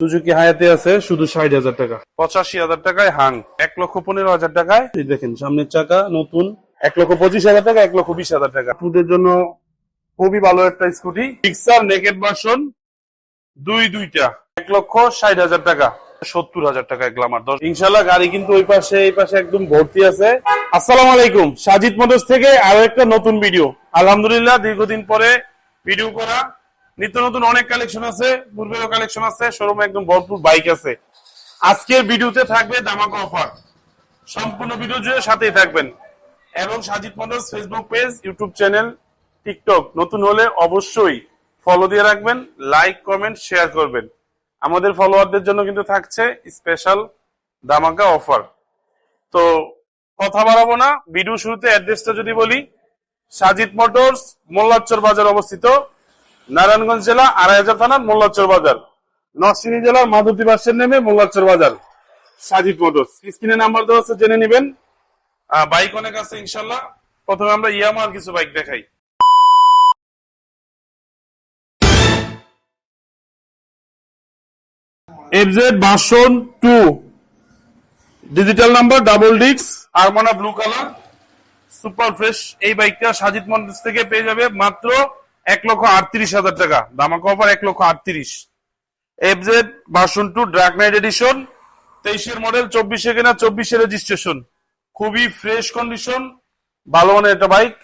Suzuki হায়াতে আছে শুধু ষাট হাজার টাকা। পঁচাশি হাজার টাকায় হাং এক লক্ষ পনেরো হাজার টাকায়। দেখেন সামনের চাকা নতুন এক লক্ষ পঁচিশ হাজার টাকা এক লক্ষ বিশ হাজার টাকা। আপুদের জন্য খুবই ভালো একটা স্কুটি। পিক্সার নেকেট ভার্সন দুই দুইটা এক লক্ষ ষাট হাজার টাকা সত্তর হাজার টাকা গ্লামার দশ ইনশাল্লাহ গাড়ি কিন্তু ওই পাশে এই পাশে একদম ভর্তি আছে। আসসালামু আলাইকুম সাজিদ মোটরস থেকে আরও একটা নতুন ভিডিও আলহামদুলিল্লাহ দীর্ঘদিন পরে ভিডিও করা। নিত্য নতুন অনেক কালেকশন আছে, পূর্বেরও কালেকশন আছে শোরুমে একদম ভরপুর বাইক আছে। আজকের ভিডিওতে থাকবে দামাকা অফার সম্পূর্ণ ভিডিও জুড়ে সাথেই থাকবেন। এবং Sajid motors Facebook page YouTube channel TikTok নতুন হলে অবশ্যই ফলো দিয়ে রাখবেন লাইক কমেন্ট শেয়ার করবেন। আমাদের ফলোয়ারদের জন্য কিন্তু থাকছে স্পেশাল দামাকা অফার তো কথা বাড়াবো না ভিডিও শুরুতে অ্যাড্রেসটা যদি বলি, সাজিদ মোটরস মোল্লাচর বাজার অবস্থিত। নারায়ণগঞ্জ জেলা আড়াই হাজার থানার মোল্লাচর বাজার। নরসিংহী জেলার মাধুরী বাসের নেমে মোল্লাচর বাজার। সাজিদ মোটরস, স্ক্রিনে নাম্বার দেওয়া আছে, জেনে নেবেন। বাইক অনেক আছে, ইনশাল্লাহ। প্রথমে আমরা ইয়ামার কিছু বাইক দেখাই। FZ version two. Digital number, double ডিক্স, আরমানা ব্লু কালার। সুপার ফ্রেশ এই বাইকটা সাজিদ মন্দির থেকে পেয়ে যাবে মাত্র এক লক্ষ আটত্রিশ হাজার টাকা। দামাকা অফার এক লক্ষ আটত্রিশ। FZ version two dark knight edition তেইশের মডেল চব্বিশে কেনা, চব্বিশে রেজিস্ট্রেশন খুবই ফ্রেশ কন্ডিশন ভালো মানের একটা বাইক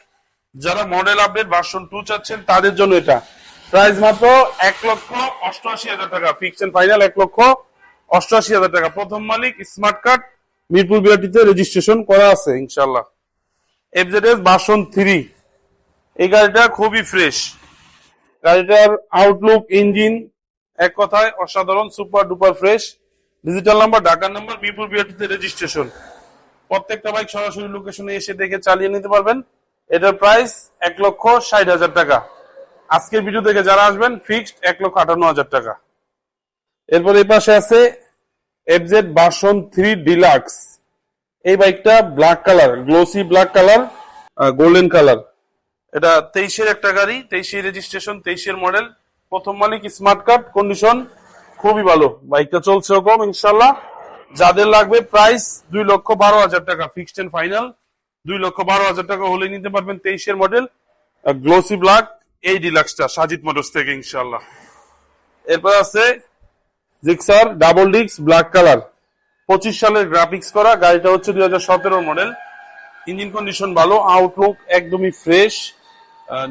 যারা মডেল আপডেট ভার্সন টু চাচ্ছেন, তাদের জন্য এটা। প্রাইস মাত্র এক লক্ষ অষ্টআশি হাজার টাকা। ফিক্স এন্ড ফাইনাল এক লক্ষ অষ্টআশি হাজার টাকা। প্রথম মালিক স্মার্ট কার্ড মিরপুর বিআরটিতে রেজিস্ট্রেশন করা আছে ইনশাল্লাহ এফজেডএস ভার্সন থ্রি এই গাড়িটা খুবই ফ্রেশ গাড়িটার আউটলুক ইঞ্জিন এক কথায় অসাধারণ super duper fresh digital number ঢাকার নাম্বার মিরপুর বিআরটিতে রেজিস্ট্রেশন প্রত্যেকটা বাইক সরাসরি লোকেশনে এসে দেখে চালিয়ে নিতে পারবেন। এটার প্রাইস এক লক্ষ ষাট হাজার টাকা। আজকের ভিডিও থেকে যারা আসবেন ফিক্সড এক লক্ষ আটান্ন হাজার টাকা। এরপর এই পাশে আছে এফজেড বাসন থ্রি ডিলাক্স এই বাইকটা black colour glossy black colour golden colour এটা তেইশের একটা গাড়ি তেইশে রেজিস্ট্রেশন তেইশের মডেল প্রথম মালিক স্মার্ট কার্ড কন্ডিশন খুবই ভালো। বাইকটা চলছে কম ইনশাল্লাহ যাদের লাগবে প্রাইস দুই লক্ষ বারো হাজার টাকা ফিক্সড এন্ড ফাইনাল দুই লক্ষ বারো হাজার টাকা হলে নিতে পারবেন তেইশের মডেল গ্লোসি ব্ল্যাক এই ডিলাক্সটা সাজিদ মোটরস থেকে ইনশাল্লাহ এরপর আছে জিক্সার ডাবল ডিক্স ব্ল্যাক কালার পঁচিশ সালের গ্রাফিক্স করা, গাড়িটা হচ্ছে দুই হাজার সতেরো মডেল ইঞ্জিন কন্ডিশন ভালো আউটলুক একদমই ফ্রেশ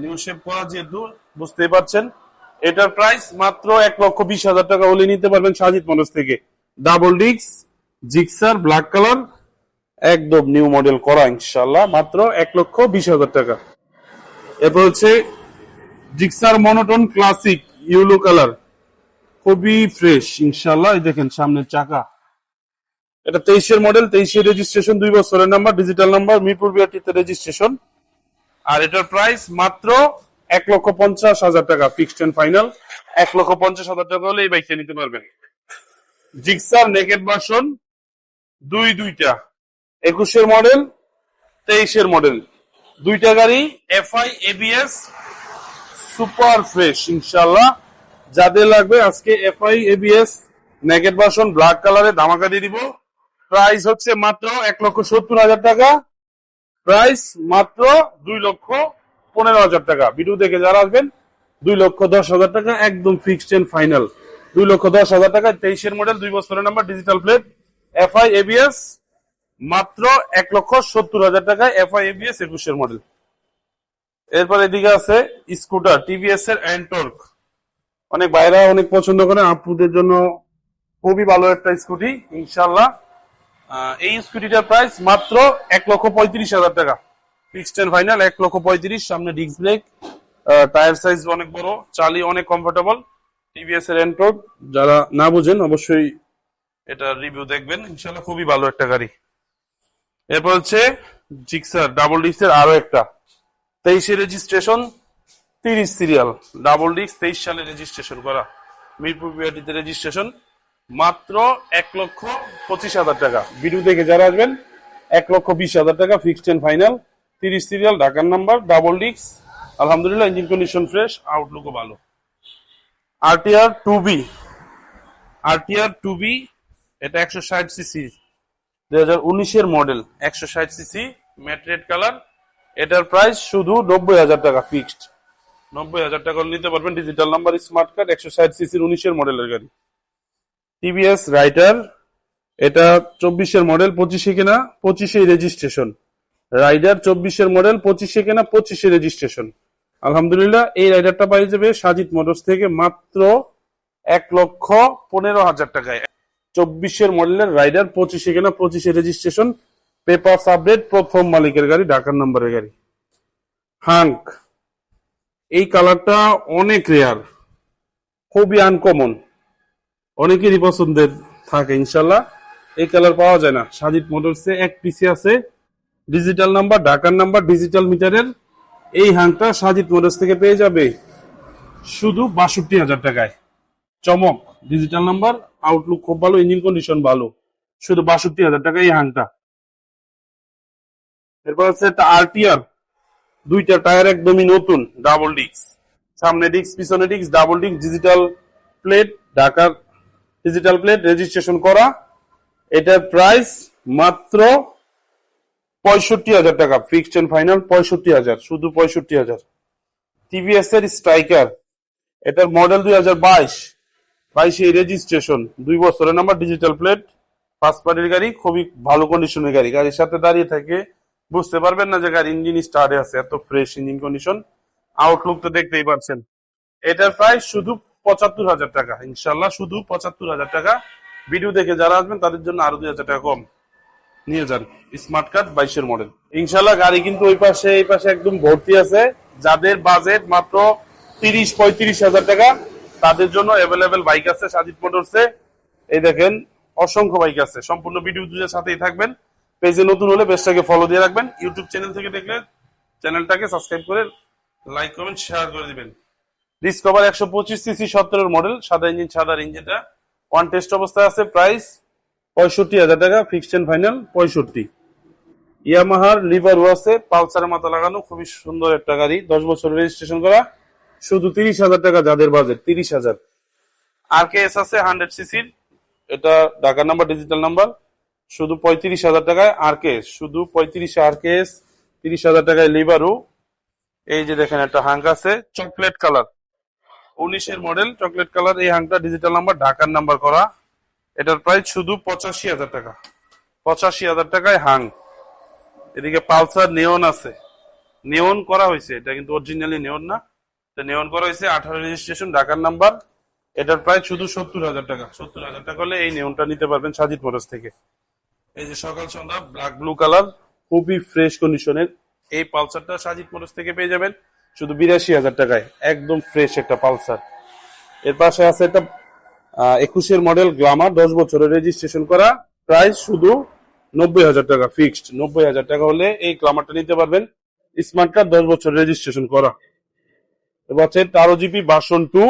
নিউ শেপ করা যেহেতু বুঝতেই পারছেন? এটার প্রাইস মাত্র এক লক্ষ বিশ হাজার টাকা হলে নিতে পারবেন সাজিদ মোটরস থেকে। ডাবল ডিক্স জিক্সার ব্ল্যাক কালার একদম নিউ মডেল করা ইনশাল্লাহ মাত্র এক লক্ষ বিশ হাজার টাকা। এরপর হচ্ছে Gixxer monotone classic yellow colour খুবই ফ্রেশ ইনশাল্লাহ দেখেন সামনের চাকা। এটা তেইশের মডেল তেইশের রেজিস্ট্রেশন দুই বছরের নাম্বার ডিজিটাল নাম্বার মিরপুর বিআরটিতে রেজিস্ট্রেশন আর এটার প্রাইস মাত্র এক লক্ষ পঞ্চাশ হাজার টাকা ফিক্সড এন্ড ফাইনাল এক লক্ষ পঞ্চাশ হাজার টাকা হলে এই বাইকটা নিতে পারবেন। জিক্সার নেকেট ভার্সন দুই দুইটা। একুশের মডেল তেইশের মডেল দুইটা গাড়ি এফআই এবিএস সুপার ফ্রেশ ইনশাল্লাহ যাদের লাগবে আজকে FI ABS naked version black কালারে ধামাকা দিয়ে দিব। প্রাইস হচ্ছে মাত্র এক লক্ষ সত্তর হাজার টাকা। প্রাইস মাত্র দুই লক্ষ পনেরো হাজার টাকা। ভিডিও দেখে যারা আসবেন, দুই লক্ষ দশ হাজার টাকা, একদম ফিক্সড এন্ড ফাইনাল দুই লক্ষ দশ হাজার টাকা, তেইশের মডেল দুই বছরের number digital plate FI ABS মাত্র এক লক্ষ সত্তর হাজার টাকা এফআই এবিএস একুশের মডেল এরপর এদিকে আছে স্কুটার টিভিএস এর অ্যান্টর্ক অনেক বাইরা অনেক পছন্দ করে আপুদের জন্য খুবই ভালো একটা স্কুটি ইনশাল্লাহ এই স্কুটিটার প্রাইস মাত্র এক লক্ষ পঁয়ত্রিশ হাজার টাকা। ফিক্সড ফাইনাল এক লক্ষ পঁয়ত্রিশ, সামনে ডিস্ক ব্রেক টায়ার সাইজ অনেক বড় চালিয়ে অনেক কমফোর্টেবল টিভিএস এর অ্যান্টর্ক যারা না বুঝেন অবশ্যই এটা রিভিউ দেখবেন। ইনশাল্লাহ খুবই ভালো একটা গাড়ি। এরপর হচ্ছে জিক্সার ডাবল ডিস্কের আরও একটা। তেইশে রেজিস্ট্রেশন তিরিশ সিরিয়াল ডাবল ডিস্ক তেইশ সালে রেজিস্ট্রেশন করা। মিরপুর বিআরটিতে রেজিস্ট্রেশন মাত্র এক লক্ষ পঁচিশ হাজার টাকা। ভিডিও দেখে যারা আসবেন, এক লক্ষ বিশ হাজার টাকা ফিক্সড এন্ড ফাইনাল তিরিশ সিরিয়াল ঢাকার নাম্বার ডাবল ডিক্স আলহামদুলিল্লাহ ইঞ্জিন কন্ডিশন ফ্রেশ আউটলুকও ভালো। RTR two B RTR two B এটা একশো ষাট সিসি দুই হাজার উনিশের মডেল একশো ষাট সিসি ম্যাট রেড কালার এটার প্রাইস শুধু নব্বই হাজার টাকা ফিক্সড নব্বই হাজার টাকা নিতে পারবেন ডিজিটাল নাম্বার স্মার্ট কার্ড একশো ষাট সিসির উনিশের মডেলের গাড়ি। টিভিএস রাইডার এটা চব্বিশের মডেল পঁচিশে কেনা পঁচিশে রেজিস্ট্রেশন রাইডার চব্বিশের মডেল পঁচিশে কেনা, পঁচিশে রেজিস্ট্রেশন আলহামদুলিল্লাহ, এই রাইডারটা পাই যাবে সাজিদ মোটরস থেকে মাত্র এক লক্ষ পনেরো হাজার টাকায়। চব্বিশের মডেলের রাইডার পঁচিশে কেনা, পঁচিশে রেজিস্ট্রেশন পেপার আপডেট প্রথম মালিকের গাড়ি, ঢাকার নম্বরের গাড়ি। হাঙ্ক এই কালারটা অনেক রেয়ার খুবই আনকমন অনেকেরই পছন্দের থাকে, ইনশাল্লাহ। এই কালার পাওয়া যায় না। সাজিদ মোটরসে এক পিসি আছে। ডিজিটাল নাম্বার ঢাকার নাম্বার ডিজিটাল মিটারের এই হাংটা সাজিদ মোটরস থেকে পেয়ে যাবে। শুধু বাষট্টি হাজার টাকায়। চমক ডিজিটাল নাম্বার আউটলুক খুব ভালো ইঞ্জিন কন্ডিশন ভালো। শুধু বাষট্টি হাজার টাকা এই হাংটা এরপর হচ্ছে একটা আরটিআর দুইটা টায়ার একদমই নতুন ডাবল ডিক্স সামনে ডিক্স পিছনে ডিক্স ডাবল ডিক্স ডিজিটাল প্লেট ঢাকার ডিজিটাল প্লেট রেজিস্ট্রেশন করা। এটার প্রাইস মাত্র পঁয়ষট্টি হাজার টাকা ফিক্সড এন্ড ফাইনাল পঁয়ষট্টি হাজার, শুধু পঁয়ষট্টি হাজার। টিভিএস এর স্ট্রাইকার এটার মডেল দুই হাজার বাইশ, বাইশে রেজিস্ট্রেশন দুই বছরের নাম্বার ডিজিটাল প্লেট ফার্স্ট পার্টির গাড়ি, খুবই ভালো কন্ডিশনের গাড়ি। গাড়ির সাথে দাঁড়িয়ে থেকে বুঝতে পারবেন না যে গাড়ি ইঞ্জিন স্টার্টে আছে, এত ফ্রেশ ইঞ্জিন কন্ডিশন আউটলুক তো দেখতেই পাচ্ছেন। এটার প্রাইস শুধু পঁচাত্তর হাজার টাকা। ইনশাল্লাহ শুধু পঁচাত্তর হাজার টাকা। ভিডিও দেখে যারা আসবেন, তাদের জন্য আরও দুই হাজার টাকা কম নিয়ে যান। স্মার্ট কার্ড বাইশের মডেল। ইনশাল্লাহ গাড়ি কিন্তু ওই পাশে, এই পাশে একদম ভর্তি আছে। যাদের বাজেট মাত্র তিরিশ পঁয়ত্রিশ হাজার টাকা, তাদের জন্য অ্যাভেলেবেল বাইক আছে, সাজিদ মোটরসে। এই দেখেন, অসংখ্য বাইক আছে। সম্পূর্ণ ভিডিও দুজের সাথেই থাকবেন। পেজে নতুন হলে পেজটাকে ফলো দিয়ে রাখবেন। ইউটিউব চ্যানেল থেকে দেখলে চ্যানেলটাকে সাবস্ক্রাইব করে লাইক কমেন্ট শেয়ার করে দিবেন। ডিসকভার একশো পঁচিশ সিসি সত্তরের মডেল সাদা ইঞ্জিন সাদা ইঞ্জিনটা ওয়ান টেস্ট অবস্থায় আছে প্রাইস পঁয়ষট্টি হাজার টাকা ফিক্সড ফাইনাল পঁয়ষট্টি। ইয়ামাহার লিভার আছে পালসারের মাথা লাগানো, খুবই সুন্দর একটা গাড়ি, দশ বছর রেজিস্ট্রেশন করা। শুধু তিরিশ হাজার টাকা, যাদের বাজেট তিরিশ হাজার। আর কে এস আছে হান্ড্রেড সিসির এটা ঢাকার নাম্বার ডিজিটাল নাম্বার শুধু পঁয়ত্রিশ হাজার টাকায় আর কে এস শুধু পঁয়ত্রিশ আর কে এস তিরিশ হাজার টাকায় লিভারু এই যে দেখেন, একটা হাঙ্ক আছে চকলেট কালার উনিশের মডেল চকলেট কালার এই হাংটা ডিজিটাল নাম্বার ঢাকার নাম্বার করা। এটার প্রাইস শুধু পঁচাশি হাজার টাকা। পঁচাশি হাজার টাকায় হাং এদিকে পালসার নেওন আছে। নেওন করা হয়েছে। এটা কিন্তু অরিজিনালি নেওন না। নেওন করা হয়েছে, আঠারো রেজিস্ট্রেশন ঢাকার নাম্বার এটার প্রায় শুধু সত্তর হাজার টাকা। সত্তর হাজার টাকা হলে এই নেওনটা নিতে পারবেন সাজিদ মোটরস থেকে। এই যে সকাল সন্ধ্যা ব্ল্যাক ব্লু কালার খুবই ফ্রেশ কন্ডিশনের এই পালসারটা সাজিদ মোটরস থেকে পেয়ে যাবেন। শুধু বিরাশি হাজার টাকায়, একদম ফ্রেশ একটা পালসার। এর পাশে আছে একটা একুশের মডেল গ্লামার দশ বছরের রেজিস্ট্রেশন করা প্রাইস শুধু নব্বই হাজার টাকা ফিক্সড নব্বই হাজার টাকা হলে এই গ্লামারটা নিতে পারবেন। স্মার্ট কার্ড দশ বছর রেজিস্ট্রেশন করা। এবার হচ্ছে তারো জিপি বাসন টু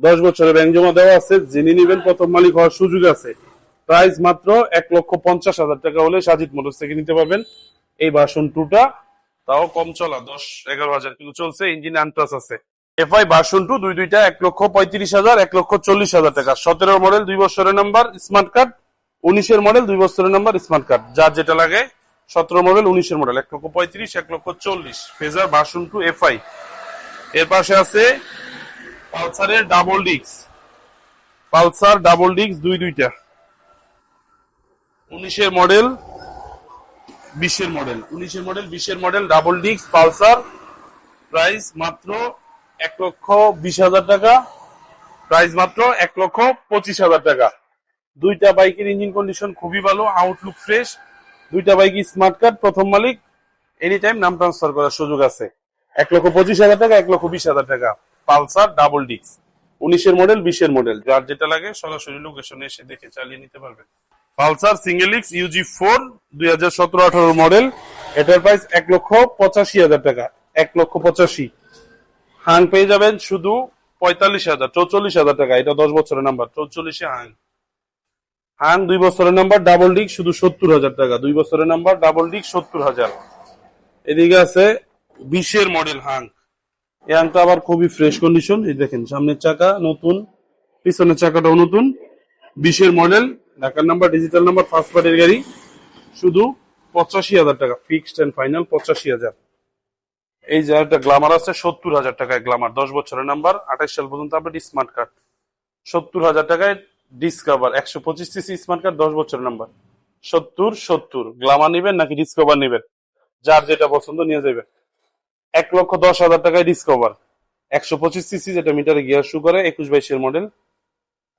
দশ বছরের ব্যাংক জমা দেওয়া আছে। যিনি নিবেন প্রথম মালিক হওয়ার সুযোগ আছে। প্রাইস মাত্র এক লক্ষ পঞ্চাশ হাজার টাকা হলে সাজিদ মোটরস থেকে নিতে পারবেন। এই বাসন টুটা তাও কম চলা, দশ, এগারো হাজার কিলো চলছে ইঞ্জিন আনটাস আছে। এফআই ভার্সন টু দুই দুইটা, এক লক্ষ পঁয়ত্রিশ হাজার, এক লক্ষ চল্লিশ হাজার টাকা। সতেরো মডেল দুই বছরের নাম্বার স্মার্ট কার্ড উনিশের মডেল দুই বছরের নাম্বার স্মার্ট কার্ড যার যেটা লাগে, সতেরো মডেল উনিশের মডেল এক লক্ষ পঁয়ত্রিশ, এক লক্ষ চল্লিশ। ফেজার ভার্সন টু এফআই এর পাশে আছে পালসারের ডাবল ডিক্স পালসার ডাবল ডিক্স দুই দুইটা। উনিশের মডেল বিশের মডেল, উনিশের মডেল, বিশের মডেল, ডাবল ডিক্স পালসার, প্রাইস মাত্র এক লক্ষ বিশ হাজার টাকা। প্রাইস মাত্র এক লক্ষ পঁচিশ হাজার টাকা। দুইটা বাইকের ইঞ্জিন কন্ডিশন খুবই ভালো আউটলুক ফ্রেশ দুইটা বাইকই স্মার্ট কার্ড প্রথম মালিক। এনি টাইম নাম ট্রান্সফার করার সুযোগ আছে। এক লক্ষ পঁচিশ হাজার টাকা, এক লক্ষ বিশ হাজার টাকা। পালসার ডাবল ডিক্স উনিশের মডেল, বিশের মডেল। যার যেটা লাগে সরাসরি লোকেশনে এসে দেখে চালিয়ে নিতে পারবেন। Pulsar single X UG four দুই হাজার সতেরো আঠারো মডেল। এটার প্রাইস এক লক্ষ পঁচাশি হাজার টাকা। এক লক্ষ পঁচাশি। হাং পেয়ে যাবেন শুধু পঁয়তাল্লিশ হাজার, চৌচল্লিশ হাজার টাকা। এটা দশ বছরের নাম্বার চৌচল্লিশে হাং। হাং দুই বছরের নাম্বার ডাবল ডিক শুধু সত্তর হাজার টাকা। দুই বছরের নাম্বার ডাবল ডিক সত্তর হাজার। এদিকে আছে বিশের মডেল হাং। এই হাংটা আবার খুবই ফ্রেশ কন্ডিশন এই দেখেন, সামনের চাকা নতুন, পিছনের চাকাটাও নতুন। বিশের মডেল ঢাকার নাম্বার ডিজিটাল নাম্বার ফার্স্ট পার্টির গাড়ি, শুধু পঁচাশি হাজার টাকা ফিক্সড এন্ড ফাইনাল পঁচাশি হাজার। এই যে একটা গ্লামার আছে, সত্তর হাজার টাকায় গ্লামার দশ বছরের নাম্বার আঠাশ সাল পর্যন্ত আপডেট স্মার্ট কার্ড সত্তর হাজার টাকায় ডিসকাভার একশো পঁচিশ সিসি স্মার্ট কার্ড দশ বছরের নাম্বার। সত্তর সত্তর গ্লামার নিবেন নাকি ডিসকভার নিবেন? যার যেটা পছন্দ নিয়ে যাবেন। এক লক্ষ দশ হাজার টাকায় ডিসকভার একশো পঁচিশ সিসি যেটা মিটারে গিয়ার শু করে, একুশ বাইশের মডেল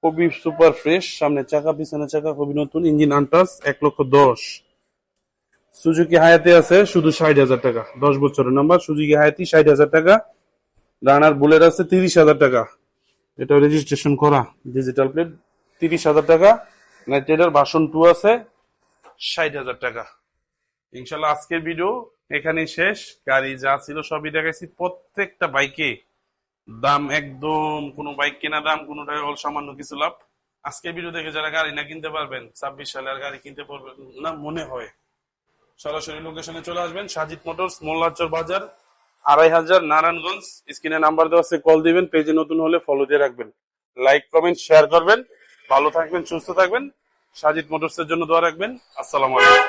খুবই সুপার ফ্রেশ, সামনে চাকা, পিছনে চাকা খুবই নতুন, ইঞ্জিন আনটাস, এক লক্ষ দশ। সুজুকি হায়াতে আছে, শুধু ষাট হাজার টাকা, দশ বছরের নাম্বার সুজুকি হায়াতি ষাট হাজার টাকা, রানার বুলেট আছে তিরিশ হাজার টাকা। এটা রেজিস্ট্রেশন করা ডিজিটাল প্লেট তিরিশ হাজার টাকা নাইট্রেডার ভাষণ টু আছে, ষাট হাজার টাকা। ইনশাল্লাহ আজকের ভিডিও এখানেই শেষ, গাড়ি যা ছিল সবই দেখাইছি, প্রত্যেকটা বাইকে দাম একদম, কোনো বাইক কেনা দাম, কোনোটাই সামান্য কিছু লাভ। আজকের ভিডিও দেখে যারা গাড়ি না কিনতে পারবেন, ছাব্বিশ সালে আর গাড়ি কিনতে পারবেন না মনে হয়। সরাসরি লোকেশনে চলে আসবেন, সাজিদ মোটরস মোল্লাচর বাজার, আড়াই হাজার নারায়ণগঞ্জ। স্ক্রিনে নাম্বার দেওয়া আছে, কল দিবেন, পেজে নতুন হলে ফলো দিয়ে রাখবেন। লাইক কমেন্ট শেয়ার করবেন। ভালো থাকবেন, সুস্থ থাকবেন। সাজিদ মোটরস এর জন্য দোয়া রাখবেন। আসসালামু আলাইকুম।